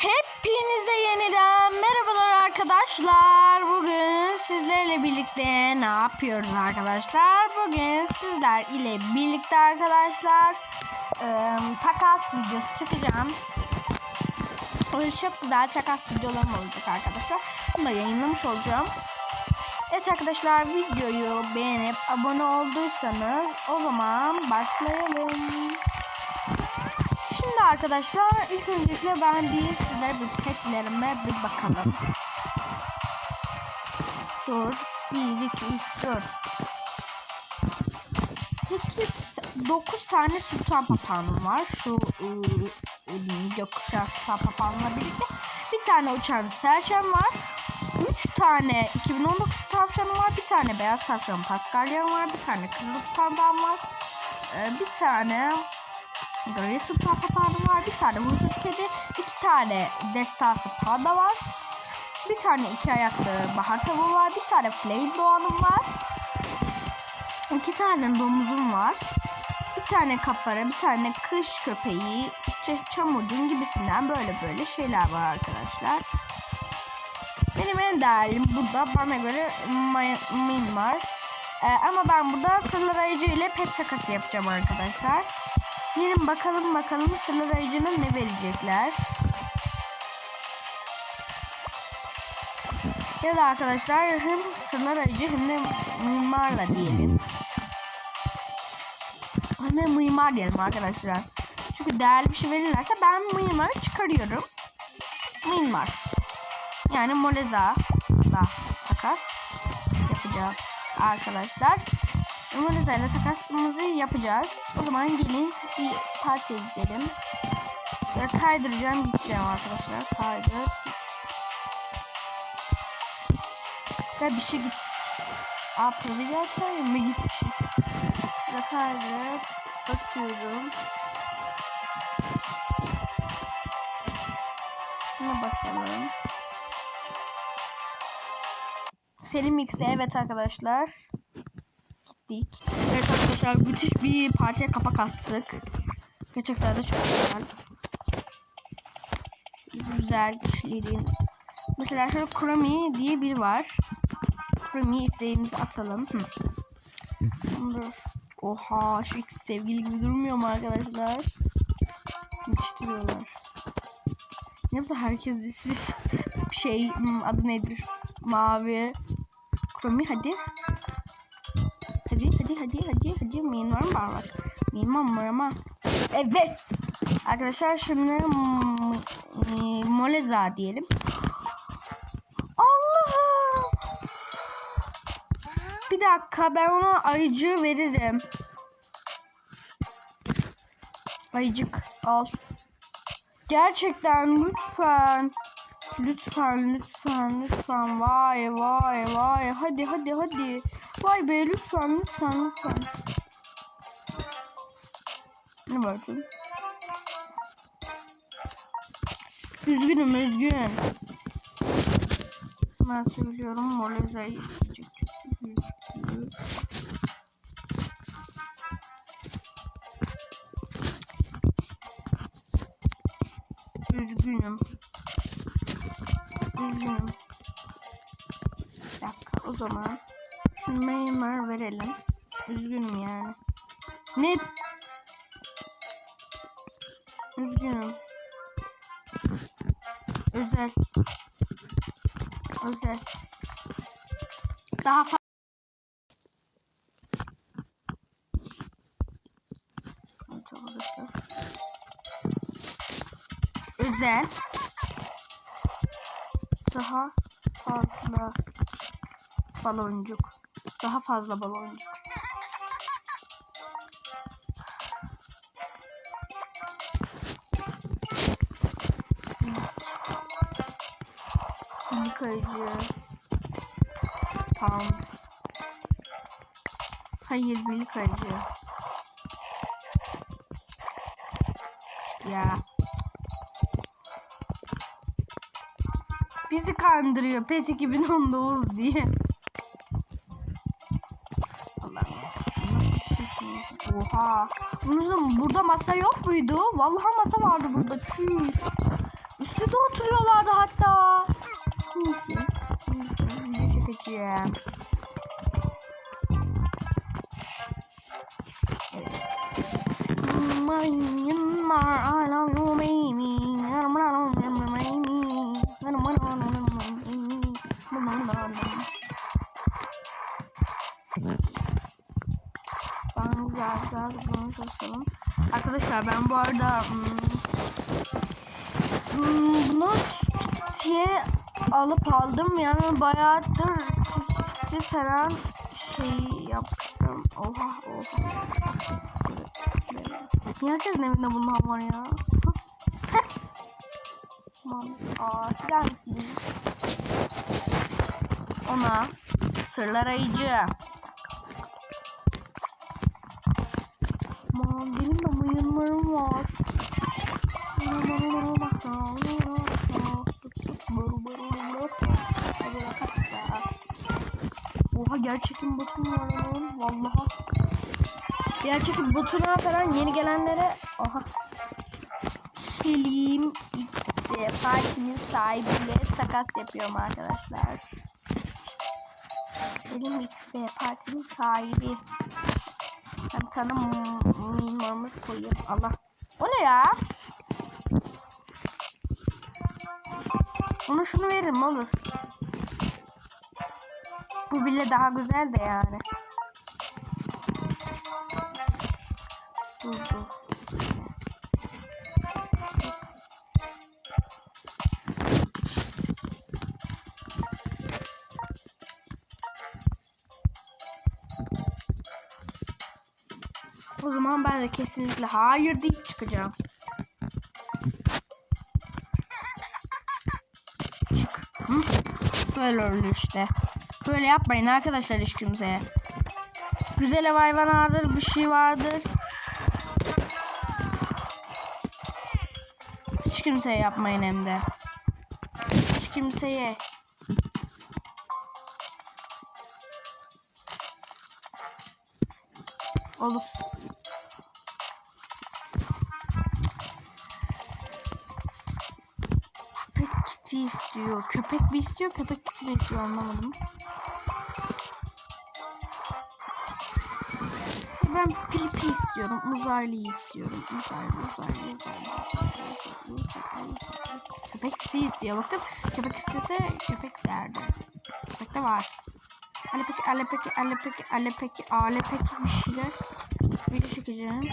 Hepinize yeniden merhabalar arkadaşlar. Bugün sizlerle birlikte ne yapıyoruz arkadaşlar? Bugün sizler ile birlikte arkadaşlar e, takas videosu çekeceğim. Öyle çok güzel takas videolarım olacak arkadaşlar. Bunu da yayınlamış olacağım. Evet arkadaşlar videoyu beğenip abone olduysanız o zaman başlayalım. Şimdi arkadaşlar ilk öncelikle ben bir size bir petlerime bir bakalım. Dur. 1, 2, 3, 4. 8, 9 tane sultan papağanım var. Şu gökkuşağı sultan papağanla birlikte. Bir tane uçan serçem var. 3 tane 2019 tavşanım var. Bir tane beyaz tavşan paskalyan var. Bir tane kırmızı pandam var. Ee, bir tane Gri sultan papağanım var. Bir tane huysuz kedi. iki tane destası panda var. Bir tane iki ayaklı bahar tavuğu var. Bir tane flame doğanım var. İki tane domuzum var. Bir tane kapara, bir tane kış köpeği, çamurcun gibisinden böyle böyle şeyler var arkadaşlar. Benim en değerlim burada bana göre ma- min var. Ee, ama ben burada ayıcı ile pet takası yapacağım arkadaşlar. Gelin bakalım bakalım sırlar ayıcına ne verecekler. Ya da arkadaşlar hem ayıcı hem de mimarla diyelim. Hem de mimar diyelim arkadaşlar. Çünkü değerli bir şey verirlerse ben mimarı çıkarıyorum. Mimar. Yani Moleza da takas yapacağız arkadaşlar. Moleza ile takasımızı yapacağız. O zaman gelin bir partiye gidelim. Böyle kaydıracağım gideceğim arkadaşlar. Kaydır. Ya bir şey git. Aa profil açayım mı gitmişiz. Böyle kaydır. Basıyorum. Şuna basalım. Selim X'e evet arkadaşlar. Gittik. Evet arkadaşlar müthiş bir partiye kapak attık. Gerçekten de çok güzel. Güzel kişilerin. Mesela şöyle Kromi diye biri var. Kromi isteğimizi atalım. Hı. Oha şu ikisi sevgili gibi durmuyor mu arkadaşlar? Müthiş duruyorlar. Ne bu herkes ismi şey hmm, adı nedir? Mavi. Kromi hadi. Hadi hadi hadi hadi hadi mimar mı var? Ama? Evet. Arkadaşlar şimdi Moleza diyelim. Allah'ım. Bir dakika ben ona ayıcı veririm. Ayıcık al. Gerçekten lütfen. Lütfen lütfen lütfen vay vay vay hadi hadi hadi vay be lütfen lütfen lütfen. Ne var canım üzgünüm üzgün ben söylüyorum molezayı isteyecek üzgünüm. Üzgünüm. Bir dakika o zaman memur verelim. Üzgünüm yani. Ne? Üzgünüm. Özel. Özel. Daha fazla. Özel daha fazla baloncuk. Daha fazla baloncuk. Yıkayıcı. Pumps. Hayır bir yıkayıcı. Ya. Bizi kandırıyor. PET 2019 diye. Oha. Bunun burada masa yok muydu? Vallahi masa vardı burada. Tüh. Üstüde oturuyorlardı hatta. Neyse. Neyse peki. Güzel bunu çalışalım. Arkadaşlar ben bu arada hmm, bunu şey alıp aldım yani bayağıdır bir falan şey yaptım. Oha oha. Niye herkesin evinde bundan var ya? Tamam. Aa, gider misiniz? Ona sırlar ayıcı. Aman benim de mıyınlarım var. Oha gerçekten botum var lan vallahi. Gerçekten botuna falan yeni gelenlere oha. Selim X'de partinin sahibiyle takas yapıyorum arkadaşlar. Selim X'de partinin sahibi. Tane koyayım. Allah. O ne ya? Onu şunu veririm olur. Bu bile daha güzel de yani. Dur dur. De kesinlikle hayır deyip çıkacağım. Çık. Hı? Böyle olur işte. Böyle yapmayın arkadaşlar hiç kimseye. Güzel ev hayvan vardır, bir şey vardır. Hiç kimseye yapmayın hem de. Hiç kimseye. Olur. Kiti istiyor. Köpek mi istiyor, köpek kiti mi istiyor anlamadım. Ben Pipi istiyorum. Uzaylıyı istiyorum. Uzaylı, uzaylı, uzaylı. Köpek kiti istiyor. Bakın köpek istese köpek derdi. Köpek de var. Ale peki, ale peki, ale peki, ale peki, ale peki bir şeyler. Video çekeceğim.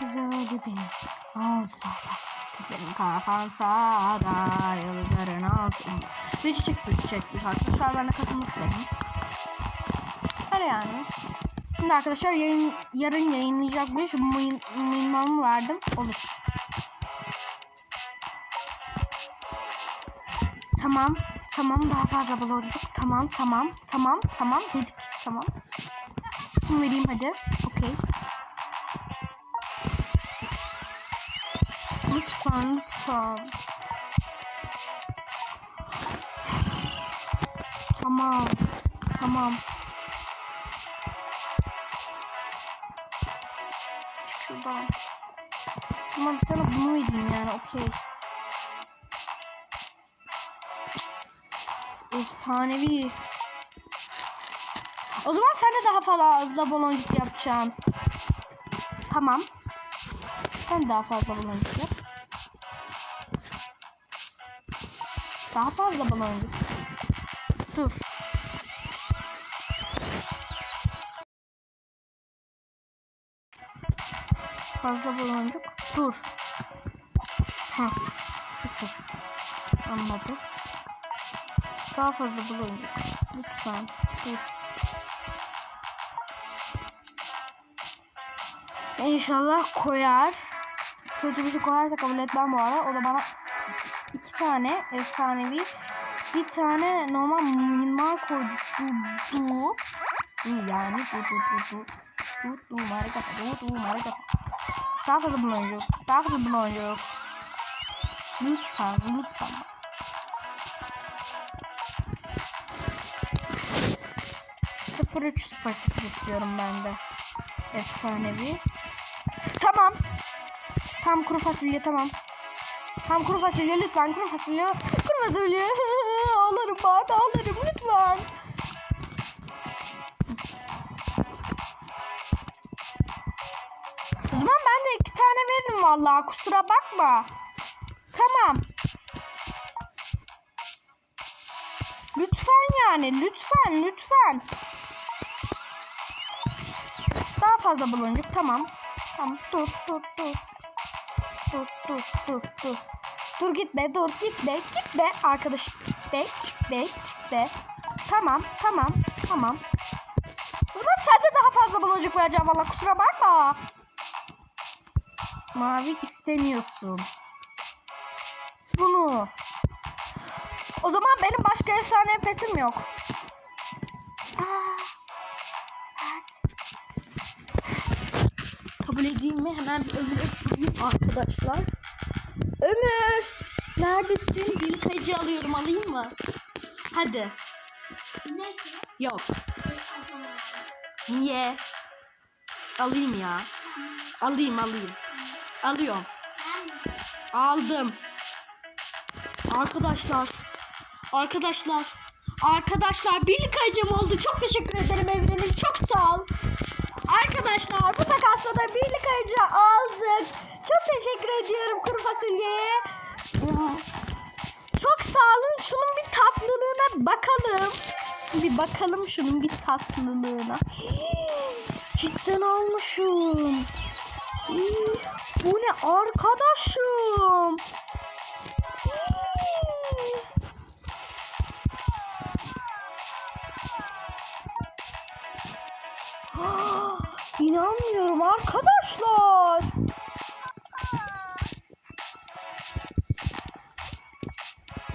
Güzel benim olsa benim? Kafan sağda yıldızların altında. Bir çiçek bir çiçek bir arkadaşlar ben de katılmak istedim. Öyle yani. Şimdi arkadaşlar yayın, yarın yayınlayacakmış. Minimum verdim. Olur. Tamam. Tamam. Daha fazla bulunduk tamam tamam. Tamam tamam. Dedik. Tamam bunu vereyim hadi okey Lütfen lütfen. Tamam. Tamam. Çık şuradan. Tamam sana bunu vereyim yani okey. Efsanevi. O zaman sen de daha fazla baloncuk yapacaksın. Tamam. Sen daha fazla baloncuk yap. Daha fazla baloncuk. Dur. Fazla baloncuk. Dur. Heh. Sıfır. Anladım. Daha fazla baloncuk. Lütfen. Dur. İnşallah koyar. Kötü bir şey koyarsa kabul etmem bu arada. O da bana iki tane efsanevi bir tane normal minimal koydu. Du, du. Du yani du du du du. Du du marika du du marika. Daha fazla bulunuyor. Daha fazla bulunuyor. Lütfen lütfen. Sıfır üç sıfır sıfır istiyorum ben de. Efsanevi. Tamam. Tam kuru fasulye tamam. Tam kuru fasulye lütfen kuru fasulye. Kuru fasulye. ağlarım bak ağlarım lütfen. O zaman ben de iki tane veririm vallahi kusura bakma. Tamam. Lütfen yani lütfen lütfen. Fazla buluncuk tamam. Tamam dur dur dur. Dur dur dur dur. Dur gitme dur gitme gitme arkadaş gitme gitme gitme. Tamam tamam tamam. O zaman sen de daha fazla baloncuk vereceğim valla kusura bakma. Mavi istemiyorsun. Bunu. O zaman benim başka efsane petim yok. Aa, evet. Kabul edeyim mi? Hemen bir Ömür'e sorayım arkadaşlar. Ömür! Neredesin? Kayıcı alıyorum alayım mı? Hadi. Ne? Yok. Niye? Alayım ya. Alayım alayım. Alıyorum. Aldım. Arkadaşlar. Arkadaşlar. Arkadaşlar birlik ayıcım oldu. Çok teşekkür ederim Evrenim. Çok ayıcı aldık. Çok teşekkür ediyorum kuru fasulyeye. Çok sağ olun. Şunun bir tatlılığına bakalım. Bir bakalım şunun bir tatlılığına. Cidden almışım. Bu ne arkadaşım? Hii. İnanmıyorum arkadaşlar.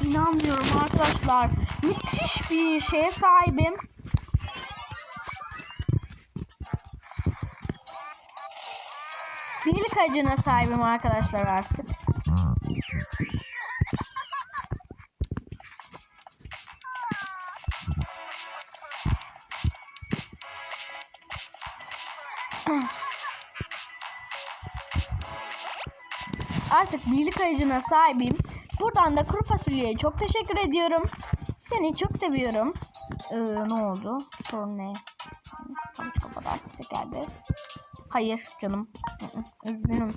İnanmıyorum arkadaşlar. Müthiş bir şeye sahibim. Birlik acına sahibim arkadaşlar artık. Artık birlik ayıcına sahibim. Buradan da kuru fasulyeye çok teşekkür ediyorum. Seni çok seviyorum. Ee, ne oldu? Sorun ne? Tam kafadan geldi. Hayır canım. Üzgünüm.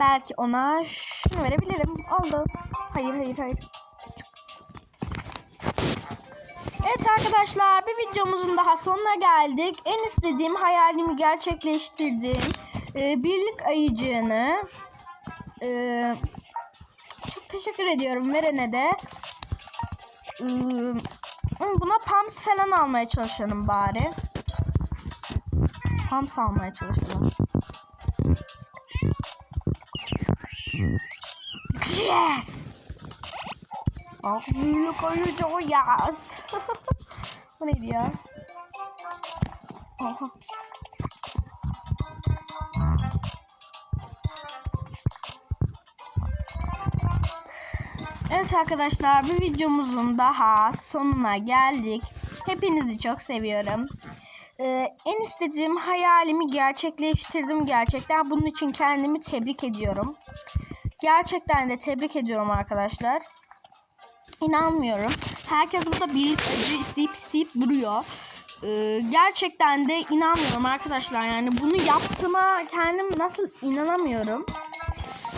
Belki ona şunu verebilirim. Oldu. Hayır hayır hayır. Evet arkadaşlar videomuzun daha sonuna geldik. En istediğim hayalimi gerçekleştirdim. Ee, birlik ayıcığını ee, çok teşekkür ediyorum verene de. Ee, buna pams falan almaya çalışalım bari. Pams almaya çalışalım. Yes! Ah büyülük oyuncu o yaz. Bu neydi ya? Aha. Evet arkadaşlar bir videomuzun daha sonuna geldik. Hepinizi çok seviyorum. Ee, en istediğim hayalimi gerçekleştirdim gerçekten. Bunun için kendimi tebrik ediyorum. Gerçekten de tebrik ediyorum arkadaşlar. İnanmıyorum. Herkes burada bir isteyip isteyip duruyor. Ee, gerçekten de inanmıyorum arkadaşlar. Yani bunu yaptığıma kendim nasıl inanamıyorum.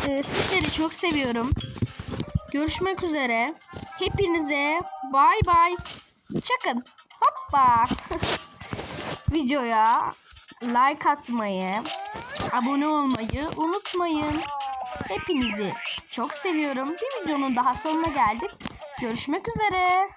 Ee, sizleri çok seviyorum. Görüşmek üzere. Hepinize bay bay. Çıkın. Hoppa. Videoya like atmayı, abone olmayı unutmayın. Hepinizi çok seviyorum. Bir videonun daha sonuna geldik. Görüşmek üzere.